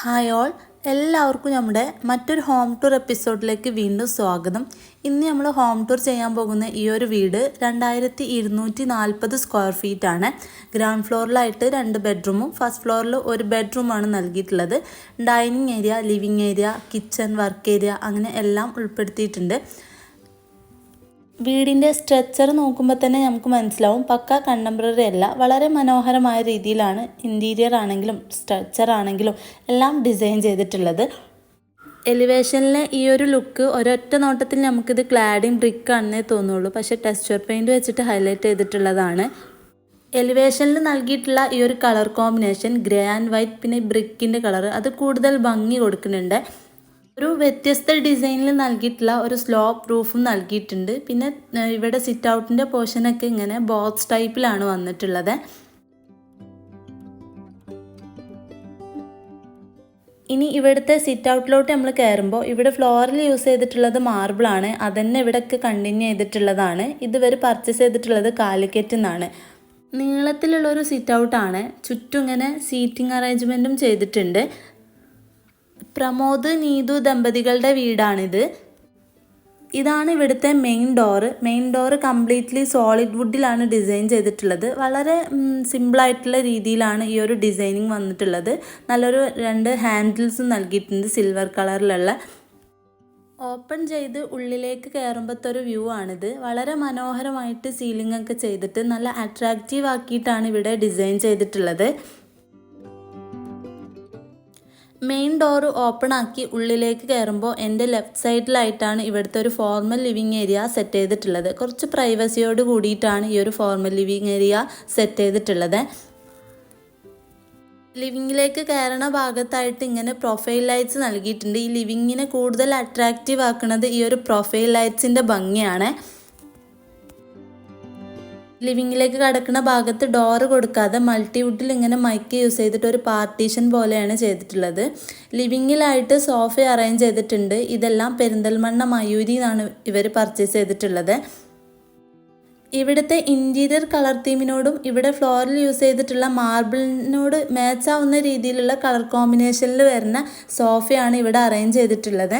Hi all എല്ലാവർക്കും നമ്മുടെ മറ്റൊരു ഹോം ടൂർ എപ്പിസോഡിലേക്ക് വീണ്ടും സ്വാഗതം. ഇന്ന് നമ്മൾ ഹോം ടൂർ ചെയ്യാൻ പോകുന്ന ഈ ഒരു വീട് രണ്ടായിരത്തി ഇരുന്നൂറ്റി നാൽപ്പത് സ്ക്വയർ ഫീറ്റ് ആണ്. ഗ്രൗണ്ട് ഫ്ലോറിലായിട്ട് രണ്ട് ബെഡ്റൂമും ഫസ്റ്റ് ഫ്ലോറിൽ ഒരു ബെഡ്റൂമാണ് നൽകിയിട്ടുള്ളത്. Dining area living area kitchen work area അങ്ങനെ എല്ലാം ഉൾപ്പെടുത്തിയിട്ടുണ്ട്. വീടിന്റെ സ്ട്രക്ചർ നോക്കുമ്പോൾ തന്നെ നമുക്ക് മനസ്സിലാവും. പക്ക കണ്ടംപററി അല്ല വളരെ മനോഹരമായ രീതിയിലാണ് ഇന്റീരിയർ ആണെങ്കിലും സ്ട്രക്ചർ ആണെങ്കിലും എല്ലാം ഡിസൈൻ ചെയ്തിട്ടുള്ളത്. എലിവേഷനിലെ ഈ ഒരു ലുക്ക് ഒരൊറ്റ നോട്ടത്തിൽ നമുക്കിത് ക്ലാഡിങ് ബ്രിക്ക് ആണെന്നേ തോന്നുള്ളൂ. പക്ഷേ ടെക്സ്ചർ പെയിന്റ് വെച്ചിട്ട് ഹൈലൈറ്റ് ചെയ്തിട്ടുള്ളതാണ്. എലിവേഷനിൽ നൽകിയിട്ടുള്ള ഈ ഒരു colour combination grey and white പിന്നെ ബ്രിക്കിന്റെ കളർ അത് കൂടുതൽ ഭംഗി കൊടുക്കുന്നുണ്ട്. ഒരു വ്യത്യസ്ത ഡിസൈനിൽ നൽകിയിട്ടുള്ള ഒരു സ്ലോപ്പ് റൂഫും നൽകിയിട്ടുണ്ട്. പിന്നെ ഇവിടെ സിറ്റ് ഔട്ടിന്റെ പോർഷനൊക്കെ ഇങ്ങനെ ബോക്സ് ടൈപ്പിലാണ് വന്നിട്ടുള്ളത്. ഇനി ഇവിടുത്തെ സിറ്റ് ഔട്ടിലോട്ട് നമ്മൾ കയറുമ്പോൾ ഇവിടെ ഫ്ലോറിൽ യൂസ് ചെയ്തിട്ടുള്ളത് മാർബിളാണ് അതന്നെ ഇവിടെയൊക്കെ കണ്ടിന്യൂ ചെയ്തിട്ടുള്ളതാണ്. ഇതുവരെ പർച്ചേസ് ചെയ്തിട്ടുള്ളത് കാലിക്കറ്റ് നിന്നാണ് നീളത്തിലുള്ള ഒരു സിറ്റ് ഔട്ടാണ് ചുറ്റും ഇങ്ങനെ സീറ്റിംഗ് അറേഞ്ച്മെന്റും ചെയ്തിട്ടുണ്ട്. പ്രമോദ് നീതു ദമ്പതികളുടെ വീടാണിത്. ഇതാണ് ഇവിടുത്തെ main door main door completely solid വുഡിലാണ് design ചെയ്തിട്ടുള്ളത്. വളരെ സിമ്പിളായിട്ടുള്ള രീതിയിലാണ് ഈ ഒരു ഡിസൈനിങ് വന്നിട്ടുള്ളത്. നല്ലൊരു രണ്ട് ഹാൻഡിൽസും നൽകിയിട്ടുണ്ട് സിൽവർ കളറിലുള്ള ഓപ്പൺ ചെയ്ത് ഉള്ളിലേക്ക് കയറുമ്പോഴത്തെ ഒരു വ്യൂ ആണിത്. വളരെ മനോഹരമായിട്ട് സീലിംഗ് ഒക്കെ ചെയ്തിട്ട് നല്ല അട്രാക്റ്റീവ് ആക്കിയിട്ടാണ് ഇവിടെ ഡിസൈൻ ചെയ്തിട്ടുള്ളത്. മെയിൻ ഡോറ് ഓപ്പൺ ആക്കി ഉള്ളിലേക്ക് കയറുമ്പോൾ എന്റെ ലെഫ്റ്റ് സൈഡിലായിട്ടാണ് ഇവിടുത്തെ ഒരു ഫോർമൽ ലിവിങ് ഏരിയ സെറ്റ് ചെയ്തിട്ടുള്ളത്. കുറച്ച് പ്രൈവസിയോട് കൂടിയിട്ടാണ് ഈ ഒരു ഫോർമൽ ലിവിങ് ഏരിയ സെറ്റ് ചെയ്തിട്ടുള്ളത്. ലിവിങ്ങിലേക്ക് കയറണ ഭാഗത്തായിട്ട് ഇങ്ങനെ പ്രൊഫൈൽ ലൈറ്റ്സ് നൽകിയിട്ടുണ്ട്. ഈ ലിവിങ്ങിനെ കൂടുതൽ അട്രാക്റ്റീവ് ആക്കുന്നത് ഈ ഒരു പ്രൊഫൈൽ ലൈറ്റ്സിന്റെ ഭംഗിയാണ്. ലിവിങ്ങിലേക്ക് കടക്കുന്ന ഭാഗത്ത് ഡോറ് കൊടുക്കാതെ മൾട്ടിവുഡിൽ ഇങ്ങനെ മൈക്ക് യൂസ് ചെയ്തിട്ട് ഒരു പാർട്ടീഷൻ പോലെയാണ് ചെയ്തിട്ടുള്ളത്. ലിവിങ്ങിലായിട്ട് സോഫ അറേഞ്ച് ചെയ്തിട്ടുണ്ട്. ഇതെല്ലാം പെരിന്തൽമണ്ണ മയൂരി എന്നാണ് ഇവർ പർച്ചേസ് ചെയ്തിട്ടുള്ളത്. ഇവിടുത്തെ ഇന്റീരിയർ കളർ തീമിനോടും ഇവിടെ ഫ്ലോറിൽ യൂസ് ചെയ്തിട്ടുള്ള മാർബിളിനോട് മാച്ച് ആവുന്ന രീതിയിലുള്ള കളർ കോമ്പിനേഷനിൽ വരുന്ന സോഫയാണ് ഇവിടെ അറേഞ്ച് ചെയ്തിട്ടുള്ളത്.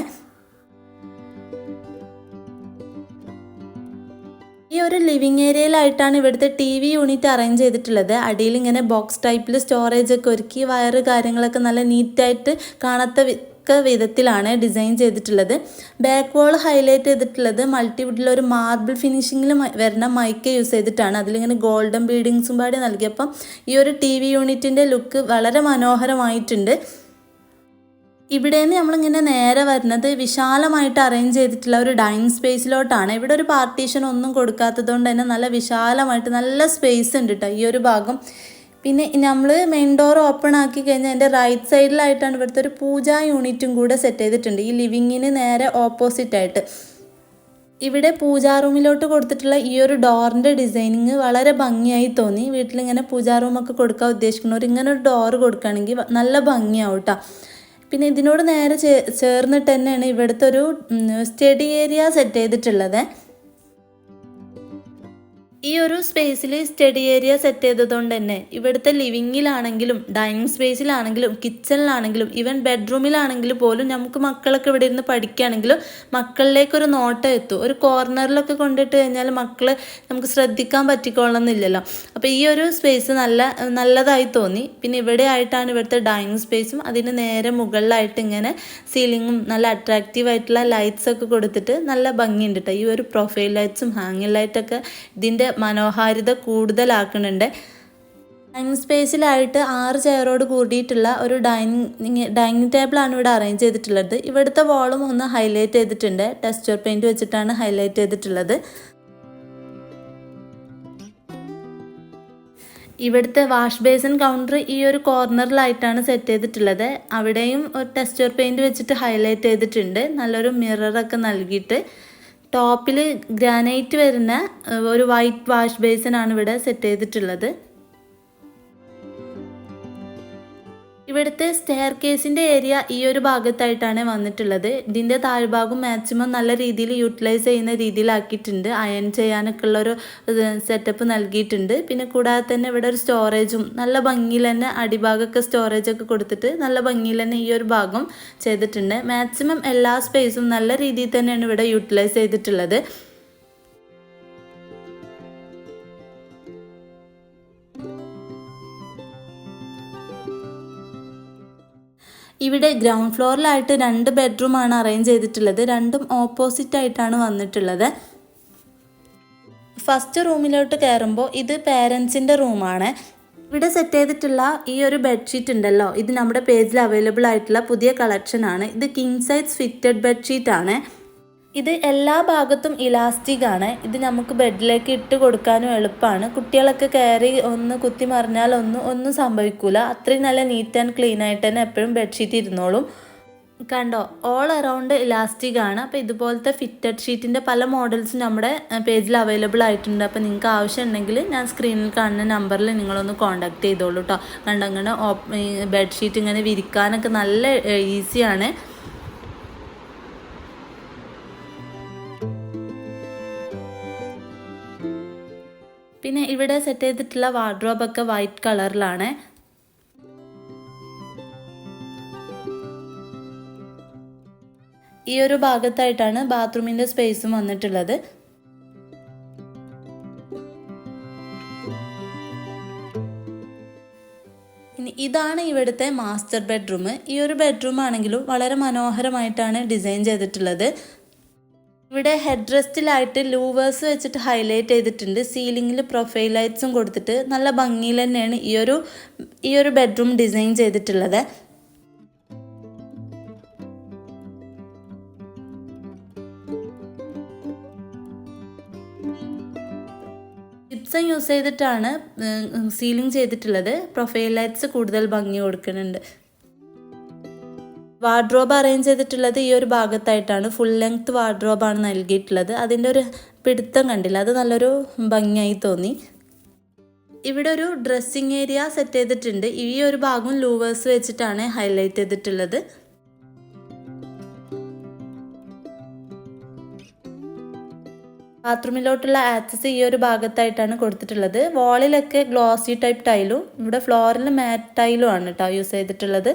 ഈ ഒരു ലിവിങ് ഏരിയയിലായിട്ടാണ് ഇവിടുത്തെ ടി വി യൂണിറ്റ് അറേഞ്ച് ചെയ്തിട്ടുള്ളത്. അടിയിൽ ഇങ്ങനെ ബോക്സ് ടൈപ്പിൽ സ്റ്റോറേജ് ഒക്കെ ഒരുക്കി വയറ് കാര്യങ്ങളൊക്കെ നല്ല നീറ്റായിട്ട് കാണാത്ത വിധത്തിലാണ് ഡിസൈൻ ചെയ്തിട്ടുള്ളത്. ബാക്ക് വാൾ ഹൈലൈറ്റ് ചെയ്തിട്ടുള്ളത്. മൾട്ടിവുഡിൽ ഒരു മാർബിൾ ഫിനിഷിങ്ങിൽ വരുന്ന മൈക്ക് യൂസ് ചെയ്തിട്ടാണ്. അതിലിങ്ങനെ ഗോൾഡൻ ബീഡിങ്സും പാടി നൽകിയപ്പം ഈ ഒരു ടി വി യൂണിറ്റിന്റെ ലുക്ക് വളരെ മനോഹരമായിട്ടുണ്ട്. ഇവിടെ നിന്ന് നമ്മളിങ്ങനെ നേരെ വരുന്നത് വിശാലമായിട്ട് അറേഞ്ച് ചെയ്തിട്ടുള്ള ഒരു ഡൈനിങ് സ്പേസിലോട്ടാണ് ഇവിടെ ഒരു പാർട്ടീഷൻ ഒന്നും കൊടുക്കാത്തത് കൊണ്ട് തന്നെ നല്ല വിശാലമായിട്ട് നല്ല സ്പേസ് ഉണ്ട് കേട്ടോ ഈ ഒരു ഭാഗം. പിന്നെ നമ്മൾ മെയിൻ ഡോർ ഓപ്പൺ ആക്കി കഴിഞ്ഞാൽ എന്റെ റൈറ്റ് സൈഡിലായിട്ടാണ് ഇവിടുത്തെ ഒരു പൂജാ യൂണിറ്റും കൂടെ സെറ്റ് ചെയ്തിട്ടുണ്ട്. ഈ ലിവിങ്ങിന് നേരെ ഓപ്പോസിറ്റായിട്ട് ഇവിടെ പൂജാ റൂമിലോട്ട് കൊടുത്തിട്ടുള്ള ഈ ഒരു ഡോറിന്റെ ഡിസൈനിങ് വളരെ ഭംഗിയായി തോന്നി. വീട്ടിലിങ്ങനെ പൂജാ റൂമൊക്കെ കൊടുക്കാൻ ഉദ്ദേശിക്കുന്നവർ ഇങ്ങനെ ഒരു ഡോറ് കൊടുക്കുകയാണെങ്കിൽ നല്ല ഭംഗിയാവും കേട്ടോ പിന്നെ ഇതിനോട് നേരെ ചേർന്നിട്ട് തന്നെയാണ് ഇവിടുത്തെ ഒരു സ്റ്റഡി ഏരിയ സെറ്റ് ചെയ്തിട്ടുള്ളത്. ഈ ഒരു സ്പേസിൽ സ്റ്റഡി ഏരിയ സെറ്റ് ചെയ്തതുകൊണ്ട് തന്നെ ഇവിടുത്തെ ലിവിങ്ങിലാണെങ്കിലും ഡൈനിങ് സ്പേസിലാണെങ്കിലും കിച്ചണിലാണെങ്കിലും ഈവൻ ബെഡ്റൂമിലാണെങ്കിലും പോലും നമുക്ക് മക്കളൊക്കെ ഇവിടെ ഇരുന്ന് പഠിക്കുകയാണെങ്കിലും മക്കളിലേക്കൊരു നോട്ടം എത്തും. ഒരു കോർണറിലൊക്കെ കൊണ്ടിട്ട് കഴിഞ്ഞാൽ മക്കൾ നമുക്ക് ശ്രദ്ധിക്കാൻ പറ്റിക്കൊള്ളണമെന്നില്ലല്ലോ അപ്പോൾ ഈ ഒരു സ്പേസ് നല്ല നല്ലതായി തോന്നി. പിന്നെ ഇവിടെ ആയിട്ടാണ് ഇവിടുത്തെ ഡൈനിങ് സ്പേസും അതിന് നേരെ മുകളിലായിട്ട് ഇങ്ങനെ സീലിങ്ങും നല്ല അട്രാക്റ്റീവ് ആയിട്ടുള്ള ലൈറ്റ്സ് ഒക്കെ കൊടുത്തിട്ട് നല്ല ഭംഗിയുണ്ട് കേട്ടോ ഈ ഒരു പ്രൊഫൈൽ ലൈറ്റ്സും ഹാങ്ങിങ് ലൈറ്റൊക്കെ ഇതിന്റെ മനോഹാരിത കൂടുതലാക്കുന്നുണ്ട്. ഡൈനിങ് സ്പേസിലായിട്ട് ആറ് ചെയറോട് കൂടിയിട്ടുള്ള ഒരു ഡൈനിങ് ഡൈനിങ് ടേബിളാണ് ഇവിടെ അറേഞ്ച് ചെയ്തിട്ടുള്ളത്. ഇവിടുത്തെ വോളും ഒന്ന് ഹൈലൈറ്റ് ചെയ്തിട്ടുണ്ട്. ടെക്സ്ചർ പെയിന്റ് വെച്ചിട്ടാണ് ഹൈലൈറ്റ് ചെയ്തിട്ടുള്ളത്. ഇവിടുത്തെ വാഷ് ബേസിൻ കൗണ്ടർ ഈ ഒരു കോർണറിലായിട്ടാണ് സെറ്റ് ചെയ്തിട്ടുള്ളത്. അവിടെയും ഒരു ടെക്സ്ചർ പെയിന്റ് വെച്ചിട്ട് ഹൈലൈറ്റ് ചെയ്തിട്ടുണ്ട്. നല്ലൊരു മിററൊക്കെ നൽകിയിട്ട്. ടോപ്പിൽ ഗ്രാനൈറ്റ് വരുന്ന ഒരു വൈറ്റ് വാഷ് ബേസിനാണ് ഇവിടെ സെറ്റ് ചെയ്തിട്ടുള്ളത്. ഇവിടുത്തെ സ്റ്റെയർ കേസിന്റെ ഏരിയ ഈ ഒരു ഭാഗത്തായിട്ടാണ് വന്നിട്ടുള്ളത്. ഇതിന്റെ താഴ്ഭാഗം മാക്സിമം നല്ല രീതിയിൽ യൂട്ടിലൈസ് ചെയ്യുന്ന രീതിയിലാക്കിയിട്ടുണ്ട്. അയൺ ചെയ്യാനൊക്കെ ഉള്ള ഒരു സെറ്റപ്പ് നൽകിയിട്ടുണ്ട്. പിന്നെ കൂടാതെ തന്നെ ഇവിടെ ഒരു സ്റ്റോറേജും നല്ല ഭംഗിയിൽ തന്നെ അടിഭാഗമൊക്കെ സ്റ്റോറേജ് ഒക്കെ കൊടുത്തിട്ട് നല്ല ഭംഗിയിൽ തന്നെ ഈ ഒരു ഭാഗം ചെയ്തിട്ടുണ്ട്. മാക്സിമം എല്ലാ സ്പേസും നല്ല രീതിയിൽ തന്നെയാണ് ഇവിടെ യൂട്ടിലൈസ് ചെയ്തിട്ടുള്ളത്. ഇവിടെ ഗ്രൗണ്ട് ഫ്ലോറിലായിട്ട് രണ്ട് ബെഡ്റൂമാണ് അറേഞ്ച് ചെയ്തിട്ടുള്ളത്. രണ്ടും ഓപ്പോസിറ്റ് ആയിട്ടാണ് വന്നിട്ടുള്ളത്. ഫസ്റ്റ് റൂമിലോട്ട് കയറുമ്പോൾ ഇത് പേരൻസിന്റെ റൂമാണ് ഇവിടെ സെറ്റ് ചെയ്തിട്ടുള്ള ഈ ഒരു ബെഡ്ഷീറ്റ് ഉണ്ടല്ലോ. ഇത് നമ്മുടെ പേജിൽ അവൈലബിൾ ആയിട്ടുള്ള പുതിയ കളക്ഷനാണ് ഇത് കിങ് സൈസ് ഫിറ്റഡ് ബെഡ്ഷീറ്റ് ആണ്. ഇത് എല്ലാ ഭാഗത്തും ഇലാസ്റ്റിക് ആണ്. ഇത് നമുക്ക് ബെഡിലേക്ക് ഇട്ട് കൊടുക്കാനും എളുപ്പമാണ്. കുട്ടികളൊക്കെ കയറി ഒന്ന് കുത്തി മറിഞ്ഞാൽ ഒന്നും ഒന്നും സംഭവിക്കൂല. അത്രയും നല്ല നീറ്റ് ആൻഡ് ക്ലീൻ ആയിട്ട് തന്നെ എപ്പോഴും ബെഡ്ഷീറ്റ് ഇരുന്നോളും. കണ്ടോ ഓൾ അറൗണ്ട് ഇലാസ്റ്റിക് ആണ്. അപ്പോൾ ഇതുപോലത്തെ ഫിറ്റഡ് ഷീറ്റിന്റെ പല മോഡൽസും നമ്മുടെ പേജിൽ അവൈലബിൾ ആയിട്ടുണ്ട്. അപ്പോൾ നിങ്ങൾക്ക് ആവശ്യം ഉണ്ടെങ്കിൽ ഞാൻ സ്ക്രീനിൽ കാണുന്ന നമ്പറിൽ നിങ്ങളൊന്ന് കോൺടാക്ട് ചെയ്തോളൂ കേട്ടോ കണ്ടങ്ങനെ ബെഡ്ഷീറ്റ് ഇങ്ങനെ വിരിക്കാനൊക്കെ നല്ല ഈസിയാണ് ഇവിടെ സെറ്റ് ചെയ്തിട്ടുള്ള വാർഡ്രോബൊക്കെ വൈറ്റ് കളറിലാണ് ഈ ഒരു ഭാഗത്തായിട്ടാണ് ബാത്റൂമിന്റെ സ്പേസും വന്നിട്ടുള്ളത്. ഇതാണ് ഇവിടുത്തെ മാസ്റ്റർ ബെഡ്റൂം ഈ ഒരു ബെഡ്റൂം ആണെങ്കിലും വളരെ മനോഹരമായിട്ടാണ് ഡിസൈൻ ചെയ്തിട്ടുള്ളത്. ഇവിടെ ഹെഡ് റെസ്റ്റിലായിട്ട് ലൂവേഴ്സ് വെച്ചിട്ട് ഹൈലൈറ്റ് ചെയ്തിട്ടുണ്ട്. സീലിംഗിൽ പ്രൊഫൈൽ ലൈറ്റ്സും കൊടുത്തിട്ട് നല്ല ഭംഗിയിൽ തന്നെയാണ് ഈ ഒരു ഈ ഒരു ബെഡ്റൂം ഡിസൈൻ ചെയ്തിട്ടുള്ളത്. ജിപ്സം യൂസ് ചെയ്തിട്ടാണ് സീലിംഗ് ചെയ്തിട്ടുള്ളത്. പ്രൊഫൈൽ ലൈറ്റ്സ് കൂടുതൽ ഭംഗി കൊടുക്കുന്നുണ്ട്. വാർഡ്രോബ് അറേഞ്ച് ചെയ്തിട്ടുള്ളത് ഈ ഒരു ഭാഗത്തായിട്ടാണ്. ഫുൾ ലെങ്ത് വാർഡ്രോബാണ് നൽകിയിട്ടുള്ളത്. അതിന്റെ ഒരു പിടുത്തം കണ്ടില്ല. അത് നല്ലൊരു ഭംഗിയായി തോന്നി. ഇവിടെ ഒരു ഡ്രസ്സിങ് ഏരിയ സെറ്റ് ചെയ്തിട്ടുണ്ട്. ഈ ഒരു ഭാഗം ലൂവേഴ്സ് വെച്ചിട്ടാണ് ഹൈലൈറ്റ് ചെയ്തിട്ടുള്ളത്. ബാത്റൂമിലോട്ടുള്ള ആക്സസ് ഈ ഒരു ഭാഗത്തായിട്ടാണ് കൊടുത്തിട്ടുള്ളത്. വാളിലൊക്കെ ഗ്ലോസി ടൈപ്പ് ടൈലും ഇവിടെ ഫ്ലോറിൽ മാറ്റ് ടൈലും ആണ് കേട്ടോ യൂസ് ചെയ്തിട്ടുള്ളത്.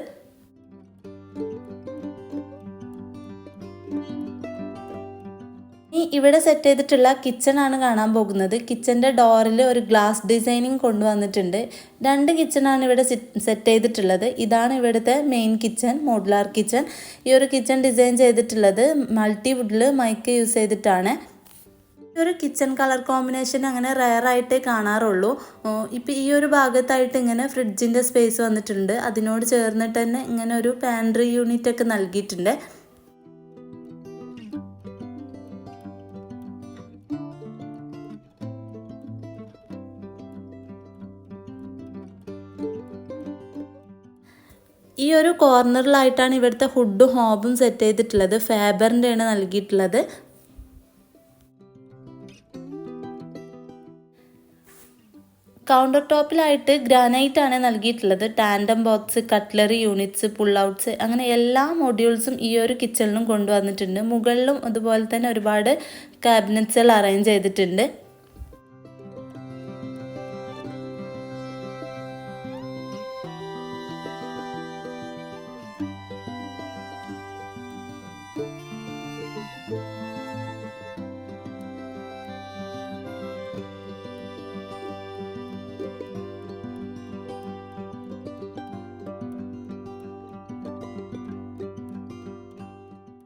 ഇവിടെ സെറ്റ് ചെയ്തിട്ടുള്ള കിച്ചൺ ആണ് കാണാൻ പോകുന്നത്. കിച്ചന്റെ ഡോറിൽ ഒരു ഗ്ലാസ് ഡിസൈനിങ് കൊണ്ടുവന്നിട്ടുണ്ട്. രണ്ട് കിച്ചണാണ് ഇവിടെ സെറ്റ് ചെയ്തിട്ടുള്ളത്. ഇതാണ് ഇവിടുത്തെ മെയിൻ കിച്ചൺ മോഡുലാർ കിച്ചൺ ഈ ഒരു കിച്ചൺ ഡിസൈൻ ചെയ്തിട്ടുള്ളത് മൾട്ടി വുഡിൽ മൈക്ക് യൂസ് ചെയ്തിട്ടാണ്. ഈ ഒരു കിച്ചൺ കളർ കോമ്പിനേഷൻ അങ്ങനെ റയർ ആയിട്ടേ കാണാറുള്ളൂ. ഇപ്പം ഈ ഒരു ഭാഗത്തായിട്ട് ഇങ്ങനെ ഫ്രിഡ്ജിന്റെ സ്പേസ് വന്നിട്ടുണ്ട്. അതിനോട് ചേർന്നിട്ട് തന്നെ ഇങ്ങനെ ഒരു പാൻട്രി യൂണിറ്റ് ഒക്കെ നൽകിയിട്ടുണ്ട്. ഈ ഒരു കോർണറിലായിട്ടാണ് ഇവിടുത്തെ ഹുഡും ഹോബും സെറ്റ് ചെയ്തിട്ടുള്ളത്. ഫാബറിന്റെയാണ് നൽകിയിട്ടുള്ളത്. കൗണ്ടർ ടോപ്പിലായിട്ട് ഗ്രാനൈറ്റ് ആണ് നൽകിയിട്ടുള്ളത്. Tandem box cutlery units pull outs അങ്ങനെ എല്ലാ മൊഡ്യൂൾസും ഈ ഒരു കിച്ചണിലും കൊണ്ടുവന്നിട്ടുണ്ട്. മുകളിലും അതുപോലെ തന്നെ ഒരുപാട് ക്യാബിനറ്റ്സുകൾ അറേഞ്ച് ചെയ്തിട്ടുണ്ട്.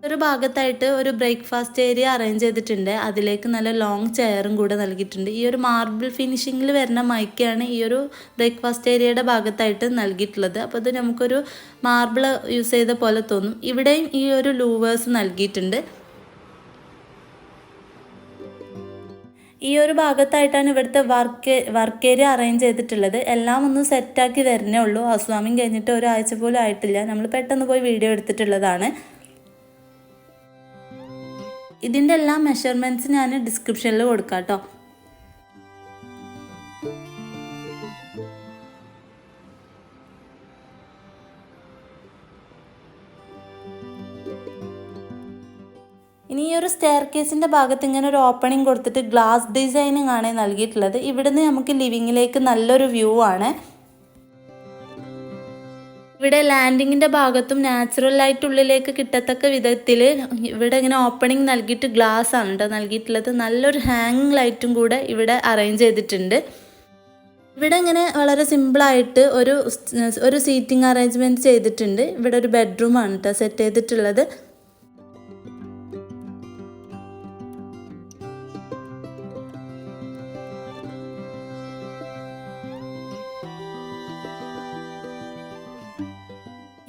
ഒരു ഭാഗത്തായിട്ട് ഒരു ബ്രേക്ക്ഫാസ്റ്റ് ഏരിയ അറേഞ്ച് ചെയ്തിട്ടുണ്ട്. അതിലേക്ക് നല്ല ലോങ് ചെയറും കൂടെ നൽകിയിട്ടുണ്ട്. ഈ ഒരു മാർബിൾ ഫിനിഷിങ്ങിൽ വരുന്ന മൈക്കാണ് ഈ ഒരു ബ്രേക്ക്ഫാസ്റ്റ് ഏരിയയുടെ ഭാഗത്തായിട്ട് നൽകിയിട്ടുള്ളത്. അപ്പോൾ ഇത് നമുക്കൊരു മാർബിൾ യൂസ് ചെയ്ത പോലെ തോന്നും. ഇവിടെയും ഈ ഒരു ലൂവേഴ്സ് നൽകിയിട്ടുണ്ട്. ഈ ഒരു ഭാഗത്തായിട്ടാണ് ഇവിടുത്തെ വർക്ക് വർക്ക് ഏരിയ അറേഞ്ച് ചെയ്തിട്ടുള്ളത്. എല്ലാം ഒന്ന് സെറ്റാക്കി വരുന്നേ ഉള്ളൂ. ഹൗസ് വാമിങ് കഴിഞ്ഞിട്ട് ഒരാഴ്ച പോലും ആയിട്ടില്ല. നമ്മൾ പെട്ടെന്ന് പോയി വീഡിയോ എടുത്തിട്ടുള്ളതാണ്. ഇതിന്റെ എല്ലാ മെഷർമെന്റ്സ് ഞാൻ ഡിസ്ക്രിപ്ഷനിൽ കൊടുക്കാം കേട്ടോ ഇനി ഈ ഒരു സ്റ്റെയർ കേസിന്റെ ഭാഗത്ത് ഇങ്ങനെ ഒരു ഓപ്പണിംഗ് കൊടുത്തിട്ട് ഗ്ലാസ് ഡിസൈനിങ് ആണ് നൽകിയിട്ടുള്ളത്. ഇവിടുന്ന് നമുക്ക് ലിവിങ്ങിലേക്ക് നല്ലൊരു വ്യൂ ആണ്. ഇവിടെ ലാൻഡിങ്ങിന്റെ ഭാഗത്തും നാച്ചുറൽ ലൈറ്റ് ഉള്ളിലേക്ക് കിട്ടത്തക്ക വിധത്തിൽ ഇവിടെ ഇങ്ങനെ ഓപ്പണിംഗ് നൽകിയിട്ട് ഗ്ലാസ് ആണ് കേട്ടോ നൽകിയിട്ടുള്ളത്. നല്ലൊരു ഹാങ്ങിങ് ലൈറ്റും കൂടെ ഇവിടെ അറേഞ്ച് ചെയ്തിട്ടുണ്ട്. ഇവിടെ ഇങ്ങനെ വളരെ സിമ്പിളായിട്ട് ഒരു ഒരു സീറ്റിംഗ് അറേഞ്ച്മെന്റ് ചെയ്തിട്ടുണ്ട്. ഇവിടെ ഒരു ബെഡ്റൂമാണ് കേട്ടോ സെറ്റ് ചെയ്തിട്ടുള്ളത്.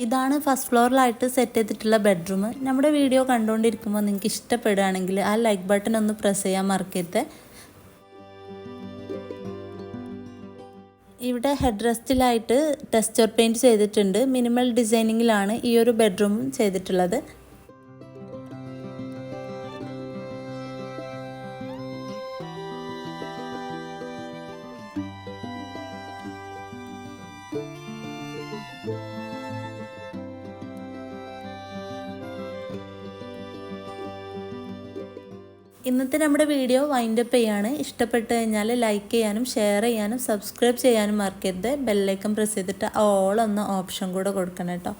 ഇതാണ് ഫസ്റ്റ് ഫ്ലോറിലായിട്ട് സെറ്റ് ചെയ്തിട്ടുള്ള ബെഡ്റൂം നമ്മുടെ വീഡിയോ കണ്ടുകൊണ്ടിരിക്കുമ്പോൾ നിങ്ങൾക്ക് ഇഷ്ടപ്പെടുകയാണെങ്കിൽ ആ ലൈക്ക് ബട്ടൺ ഒന്ന് പ്രസ് ചെയ്യാൻ മറക്കരുത്. ഇവിടെ ഹെഡ് റെസ്റ്റിലായിട്ട് ടെസ്റ്റർ പെയിന്റ് ചെയ്തിട്ടുണ്ട് മിനിമൽ ഡിസൈനിങ്ങിലാണ് ഈ ഒരു ബെഡ്റൂം ചെയ്തിട്ടുള്ളത്. ഇന്നത്തെ നമ്മുടെ വീഡിയോ വൈൻഡപ്പ് ചെയ്യാണ്. ഇഷ്ടപ്പെട്ട് കഴിഞ്ഞാൽ ലൈക്ക് ചെയ്യാനും ഷെയർ ചെയ്യാനും സബ്സ്ക്രൈബ് ചെയ്യാനും മറക്കരുത്. ബെല്ലൈക്കൺ പ്രസ് ചെയ്തിട്ട് ഓൾ എന്ന ഓപ്ഷൻ കൂടെ കൊടുക്കണം കേട്ടോ.